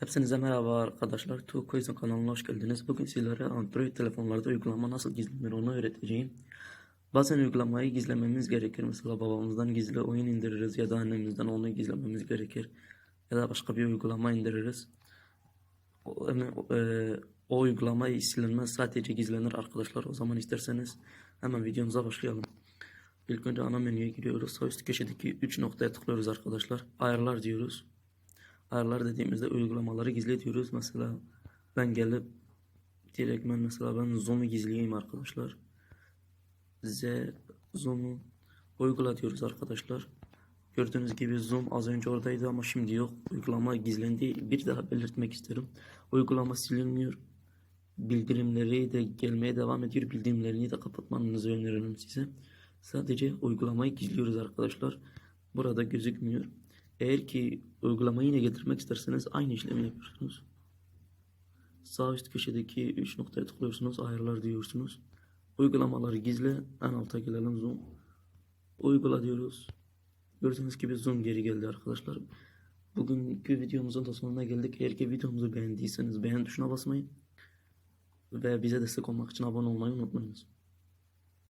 Hepinize merhaba arkadaşlar. Two kanalına hoş geldiniz. Bugün sizlere Android telefonlarda uygulama nasıl gizlenir onu öğreteceğim. Bazen uygulamayı gizlememiz gerekir. Mesela babamızdan gizli oyun indiririz ya da annemizden onu gizlememiz gerekir. Ya da başka bir uygulama indiririz. O, e, o uygulama silinmez sadece gizlenir arkadaşlar. O zaman isterseniz hemen videomuza başlayalım. İlk önce ana menüye giriyoruz. Sağ üst köşedeki 3 noktaya tıklıyoruz arkadaşlar. Ayarlar diyoruz. Ayarlar dediğimizde uygulamaları gizle diyoruz. Mesela ben gelip direkt ben mesela ben Zoom'u gizleyeyim arkadaşlar. Z Zoom'u uygula diyoruz arkadaşlar. Gördüğünüz gibi Zoom az önce oradaydı ama şimdi yok. Uygulama gizlendi. Bir daha belirtmek isterim. Uygulama silinmiyor. Bildirimleri de gelmeye devam ediyor. Bildirimlerini de kapatmanızı öneririm size. Sadece uygulamayı gizliyoruz arkadaşlar. Burada gözükmüyor. Eğer ki uygulamayı yine getirmek isterseniz aynı işlemi yapıyorsunuz. Sağ üst köşedeki 3 noktaya tıklıyorsunuz. Ayarlar diyorsunuz. Uygulamaları gizle. En alta gelelim zoom. Uygula diyoruz. Gördüğünüz gibi zoom geri geldi arkadaşlar. Bugünkü videomuzun da sonuna geldik. Eğer ki videomuzu beğendiyseniz beğen tuşuna basmayı ve bize destek olmak için abone olmayı unutmayınız.